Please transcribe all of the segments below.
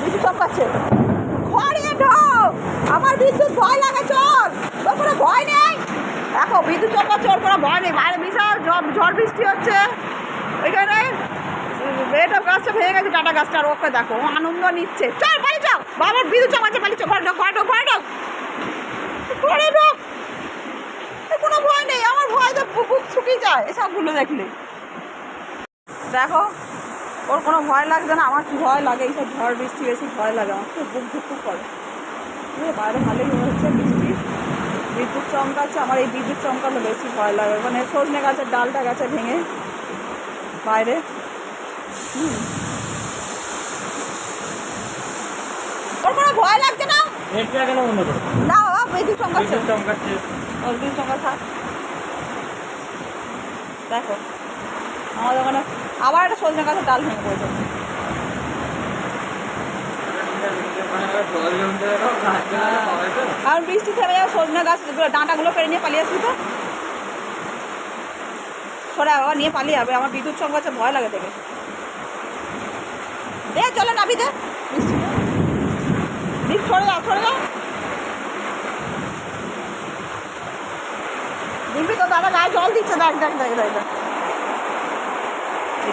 বিদ্যুৎ চমকাচ্ছে ঘরে ঢোক আমার বিদ্যুৎ ভয় লাগে চল তোর কোনো ভয় নেই দেখো বিদ্যুৎ চমকাচ্ছে ওর কোনো ভয় নেই বাইরে বিশাল ঝড় বৃষ্টি হচ্ছে ওইখানে এটা গাছটা ভেঙে গেছে টাটা গাছটা আর ওকে দেখো আনন্দ নিচ্ছে চল বাড়ি যাও বাবার বিদ্যুৎ চমকাচ্ছে বাড়ি চল ঘরে ঘরে ঢোক ঘরে ঢোক কোনো ভয় নেই আমার ভয় তো বুক ছুটি যায় এসবগুলো দেখলে দেখো ওর কোনো ভয় লাগছে না আমার কি ভয় লাগে এইসব ঝড় বৃষ্টি বেশি ভয় লাগে আমার খুব বুক ধুক করে। বাইরে ভালোই হচ্ছে বৃষ্টি। বিদ্যুৎ চমকাচ্ছে আমার এই বিদ্যুৎ চমকালে বেশি ভয় লাগে। মানে সজনে গাছের ডালটা গেছে ভেঙে বাইরে। ওর কোনো ভয় লাগছে না? না বাবা বিদ্যুৎ চমকাচ্ছে। বিদ্যুৎ চমকাচ্ছে। দেখো। আমাদের ওখানে আবার একটা সজনে গাছের ডাল ভেঙে পড়েছে। কারণ বৃষ্টি থেমে যাবে সজনে গাছগুলো ডাঁটাগুলো পেরে নিয়ে পালিয়ে আসবি তো। সরে বাবা, নিয়ে পালিয়ে যাবে আমার বিদ্যুৎ চমকাচ্ছে ভয় লাগে দেখে। দে, চলে নাবি দে। সরে যাও সরে যাও দিবি তো দাদা গায়ে জল দিচ্ছে দেখ দেখ দেখ দেখ।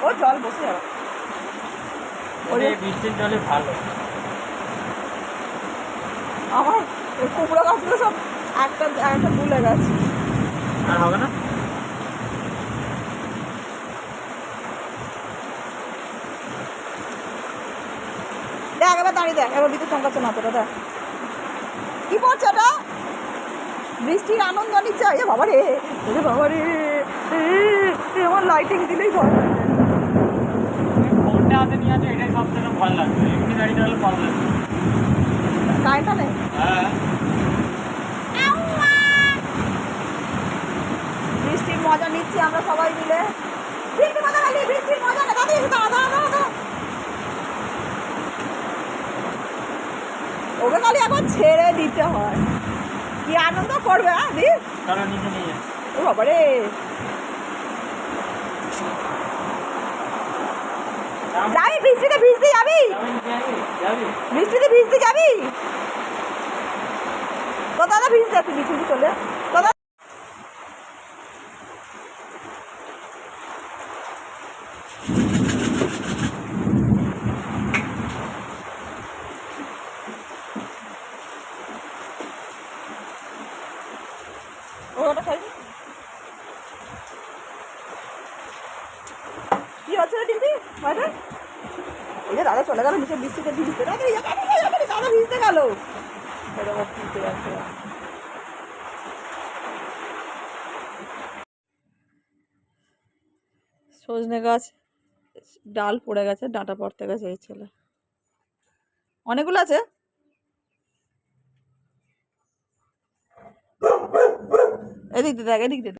ও জল বসে যাবে বৃষ্টির জলে ভালো আমার কুমড়ো গাছগুলো সব একটা একটা ভুলে গেছে আর হবে না দেখ এবার দাঁড়িয়ে দেখ এবার বিদ্যুৎ চমকাচ্ছে না তোরা দেখ কি ওটা বৃষ্টির আনন্দ নিচ্ছে এ বাবা রে বাবা রে আমার লাইটিং দিলেই ভয় ফোনটা হাতে নিয়ে আছে এটাই সব থেকে ভালো লাগবে এমনি গাড়িটা হলে নেই? হ্যাঁ। বৃষ্টির মজা নিচ্ছি আমরা সবাই মিলে। বৃষ্টির মজা খালি বৃষ্টির মজা না দাদি দাদা দাদা দাদা ওকে খালি এখন ছেড়ে দিতে হয়। কি আনন্দ করবে হ্যাঁ দি চলো নিচে নিয়ে যাও। ও বাবা রে যাবি, বৃষ্টিতে ভিজতে যাবি? বৃষ্টিতে ভিজতে যাবি? তো দাদা ভিজতে যাচ্ছি, বৃষ্টিতে চলে কি হচ্ছে দিদি ওই যে দাদা চলে গেল নিচে বৃষ্টিতে ভিজতে দাদা, এই ভিজতে গেল। সজনে গাছ, ডাল পড়ে গেছে, ডাঁটা পড়তে গেছে এই ছেলে। অনেকগুলো আছে? এদিক দেখ, এদিক দিয়ে।